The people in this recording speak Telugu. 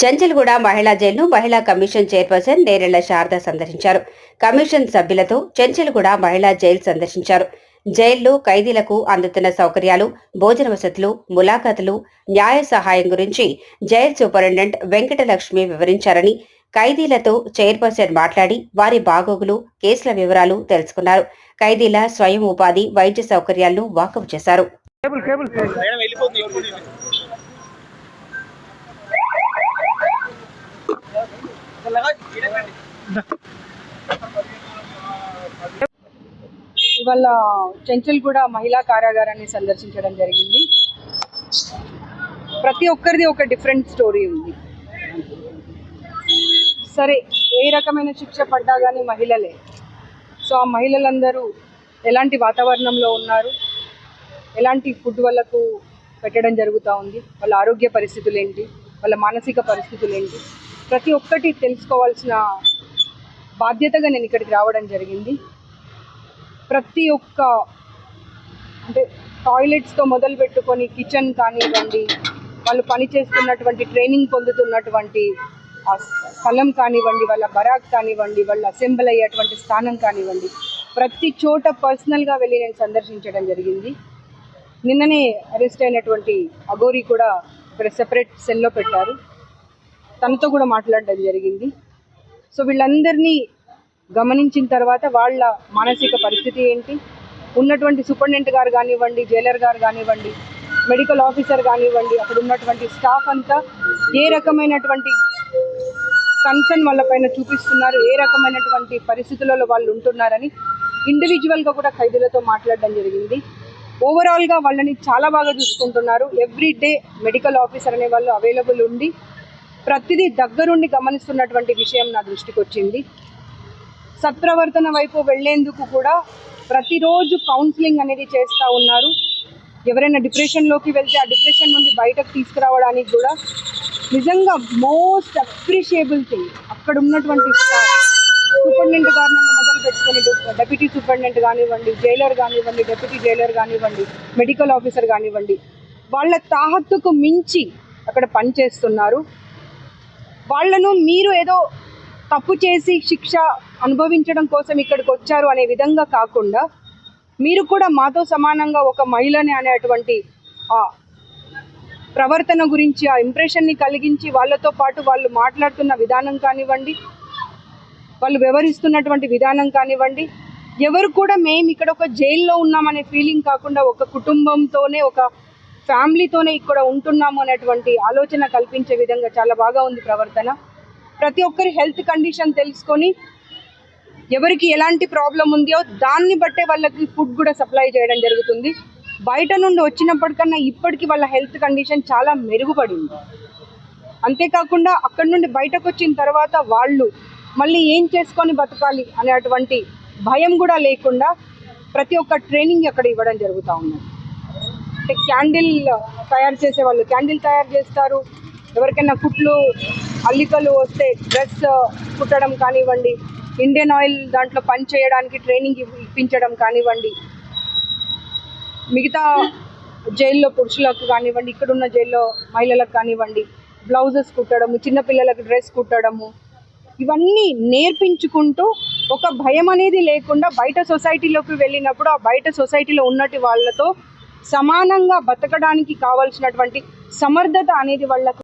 చెంచల్గూడ మహిళా జైలును మహిళా కమిషన్ చైర్పర్సన్ నేరెళ్ళ శారద సందర్శించారు. కమిషన్ సభ్యులతో చెంచల్గూడ మహిళా జైలు సందర్శించారు. జైల్లో ఖైదీలకు అందుతున్న సౌకర్యాలు భోజన వసతులు ములాఖతులు న్యాయ సహాయం గురించి జైలు సూపరింటెండెంట్ వెంకటలక్ష్మి వివరించారని ఖైదీలతో చైర్పర్సన్ మాట్లాడి వారి బాగోగులు కేసుల వివరాలు తెలుసుకున్నారు. ఖైదీల స్వయం ఉపాధి వైద్య సౌకర్యాలను వాకపు చేశారు. ఇవాళ చెంచల్గూడ మహిళా కారాగారాన్ని సందర్శించడం జరిగింది. ప్రతి ఒక్కరిది ఒక డిఫరెంట్ స్టోరీ ఉంది. సరే ఏ రకమైన శిక్ష పడ్డా కానీ మహిళలే. సో ఆ మహిళలందరూ ఎలాంటి వాతావరణంలో ఉన్నారు? ఎలాంటి ఫుడ్ వాళ్ళకు పెట్టడం జరుగుతూ ఉంది? వాళ్ళ ఆరోగ్య పరిస్థితులు ఏంటి వాళ్ళ మానసిక పరిస్థితులు ఏంటి ప్రతి ఒక్కటి తెలుసుకోవాల్సిన బాధ్యతగా నేను ఇక్కడికి రావడం జరిగింది. ప్రతి ఒక్క అంటే టాయిలెట్స్తో మొదలు పెట్టుకొని కిచెన్ కానివ్వండి వాళ్ళు పని చేస్తున్నటువంటి ట్రైనింగ్ పొందుతున్నటువంటి ఆ స్థలం కానివ్వండి వాళ్ళ బరాక్ కానివ్వండి వాళ్ళు అసెంబ్ల్ అయ్యేటువంటి స్థానం కానివ్వండి ప్రతి చోట పర్సనల్గా వెళ్ళి నేను సందర్శించడం జరిగింది. నిన్ననే అరెస్ట్ అయినటువంటి అగోరి కూడా ఇక్కడ సెపరేట్ సెల్లో పెట్టారు. తనతో కూడా మాట్లాడడం జరిగింది. సో వీళ్ళందరినీ గమనించిన తర్వాత వాళ్ళ మానసిక పరిస్థితి ఏంటి? ఉన్నటువంటి సూపరింటెండెంట్ గారు కానివ్వండి జైలర్ గారు కానివ్వండి మెడికల్ ఆఫీసర్ కానివ్వండి అక్కడ ఉన్నటువంటి స్టాఫ్ అంతా ఏ రకమైనటువంటి కన్సర్న్ వాళ్ళ పైన చూపిస్తున్నారు? ఏ రకమైనటువంటి పరిస్థితులలో వాళ్ళు ఉంటున్నారని ఇండివిజువల్గా కూడా ఖైదీలతో మాట్లాడడం జరిగింది. ఓవరాల్గా వాళ్ళని చాలా బాగా చూసుకుంటున్నారు. ఎవ్రీ డే మెడికల్ ఆఫీసర్ అనే వాళ్ళు అవైలబుల్ ఉండి ప్రతిదీ దగ్గరుండి గమనిస్తున్నటువంటి విషయం నా దృష్టికి వచ్చింది. సత్ప్రవర్తన వైపు వెళ్ళేందుకు కూడా ప్రతిరోజు కౌన్సిలింగ్ అనేది చేస్తూ ఉన్నారు. ఎవరైనా డిప్రెషన్లోకి వెళ్తే ఆ డిప్రెషన్ నుండి బయటకు తీసుకురావడానికి కూడా నిజంగా మోస్ట్ అప్రిషియబుల్ థింగ్ అక్కడ ఉన్నటువంటి సూపరింటెండెంట్ గారి నుండి మొదలు పెట్టుకొని డెప్యూటీ సూపరింటెండెంట్ కానివ్వండి జైలర్ కానివ్వండి డెప్యూటీ జైలర్ కానివ్వండి మెడికల్ ఆఫీసర్ కానివ్వండి వాళ్ళ తాహత్తుకు మించి అక్కడ పనిచేస్తున్నారు. వాళ్ళను మీరు ఏదో తప్పు చేసి శిక్ష అనుభవించడం కోసం ఇక్కడికి వచ్చారు అనే విధంగా కాకుండా మీరు కూడా మాతో సమానంగా ఒక మహిళని అనేటువంటి ఆ ప్రవర్తన గురించి ఆ ఇంప్రెషన్ని కలిగించి వాళ్ళతో పాటు వాళ్ళు మాట్లాడుతున్న విధానం కానివ్వండి వాళ్ళు వ్యవహరిస్తున్నటువంటి విధానం కానివ్వండి ఎవరు కూడా మేము ఇక్కడ ఒక జైల్లో ఉన్నామనే ఫీలింగ్ కాకుండా ఒక కుటుంబంతోనే ఒక ఫ్యామిలీతోనే ఇక్కడ ఉంటున్నాము అనేటువంటి ఆలోచన కల్పించే విధంగా చాలా బాగా ఉంది ప్రవర్తన. ప్రతి ఒక్కరి హెల్త్ కండిషన్ తెలుసుకొని ఎవరికి ఎలాంటి ప్రాబ్లం ఉందో దాన్ని బట్టే వాళ్ళకి ఫుడ్ కూడా సప్లై చేయడం జరుగుతుంది. బయట నుండి వచ్చినప్పటికన్నా ఇప్పటికి వాళ్ళ హెల్త్ కండిషన్ చాలా మెరుగుపడింది. అంతేకాకుండా అక్కడి నుండి బయటకు వచ్చిన తర్వాత వాళ్ళు మళ్ళీ ఏం చేసుకొని బతకాలి అనేటువంటి భయం కూడా లేకుండా ప్రతి ఒక్క ట్రైనింగ్ అక్కడ ఇవ్వడం జరుగుతూ ఉన్నది. అంటే క్యాండిల్ తయారు చేసే వాళ్ళు క్యాండిల్ తయారు చేస్తారు. ఎవరికైనా కుట్లు అల్లికలు వస్తే డ్రెస్ కుట్టడం కానివ్వండి ఇండియన్ ఆయిల్ దాంట్లో పని చేయడానికి ట్రైనింగ్ ఇప్పించడం కానివ్వండి. మిగతా జైల్లో పురుషులకు కానివ్వండి ఇక్కడున్న జైల్లో మహిళలకు కానివ్వండి బ్లౌజెస్ కుట్టడము చిన్నపిల్లలకు డ్రెస్ కుట్టడము ఇవన్నీ నేర్పించుకుంటూ ఒక భయం అనేది లేకుండా బయట సొసైటీలోకి వెళ్ళినప్పుడు ఆ బయట సొసైటీలో ఉన్నటి వాళ్ళతో సమానంగా బతకడానికి కావాల్సినటువంటి సమర్థత అనేది వాళ్ళకు